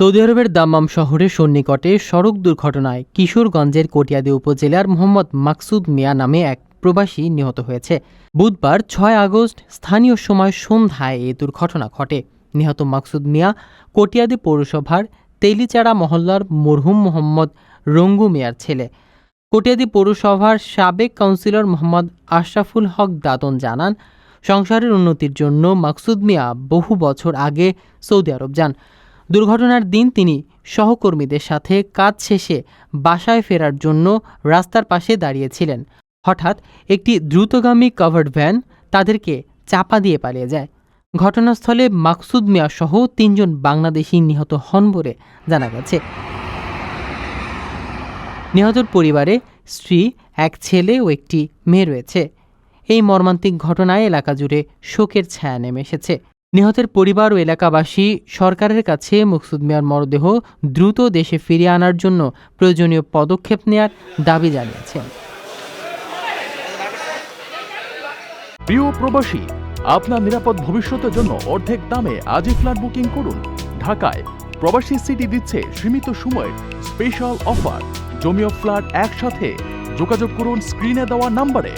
Saudi আরবের দাম্মাম শহরের সন্নিকটে সড়ক দুর্ঘটনায় কিশোরগঞ্জের কটিয়াদি উপজেলার মোহাম্মদ মাকসুদ মিয়া নামে এক প্রবাসী নিহত হয়েছে। বুধবার ছয় আগস্ট স্থানীয় সময় সন্ধ্যায় এ দুর্ঘটনা ঘটে। নিহত মাকসুদ মিয়া কটিয়াদি পৌরসভার তেলিচাড়া মহল্লার মরহুম মোহাম্মদ রঙ্গু মিয়ার ছেলে। কটিয়াদি পৌরসভার সাবেক কাউন্সিলর মোহাম্মদ আশরাফুল হক দাদন জানান, সংসারের উন্নতির জন্য মাকসুদ মিয়া বহু বছর আগে সৌদি আরব যান। দুর্ঘটনার দিন তিনি সহকর্মীদের সাথে কাজ শেষে বাসায় ফেরার জন্য রাস্তার পাশে দাঁড়িয়েছিলেন। হঠাৎ একটি দ্রুতগামী কাভার্ড ভ্যান তাদেরকে চাপা দিয়ে পালিয়ে যায়। ঘটনাস্থলে মাকসুদ মিয়া সহ তিনজন বাংলাদেশি নিহত হন বলে জানা গেছে। নিহতর পরিবারে স্ত্রী, এক ছেলে ও একটি মেয়ে রয়েছে। এই মর্মান্তিক ঘটনায় এলাকা জুড়ে শোকের ছায়া নেমে এসেছে। নিহতের পরিবার ও এলাকাবাসী সরকারের কাছে মকসুদ মিয়ার মরদেহ দ্রুত দেশে ফিরিয়ে আনার জন্য প্রয়োজনীয় পদক্ষেপ নেয়ার দাবি জানিয়েছেন। প্রিয় প্রবাসী, আপনার নিরাপদ ভবিষ্যতের জন্য অর্ধেক দামে আজই ফ্ল্যাট বুকিং করুন। ঢাকায় প্রবাসী সিটি দিচ্ছে সীমিত সময়ের স্পেশাল অফার। জমিও ফ্ল্যাট একসাথে। যোগাযোগ করুন স্ক্রিনে দেওয়া নাম্বারে।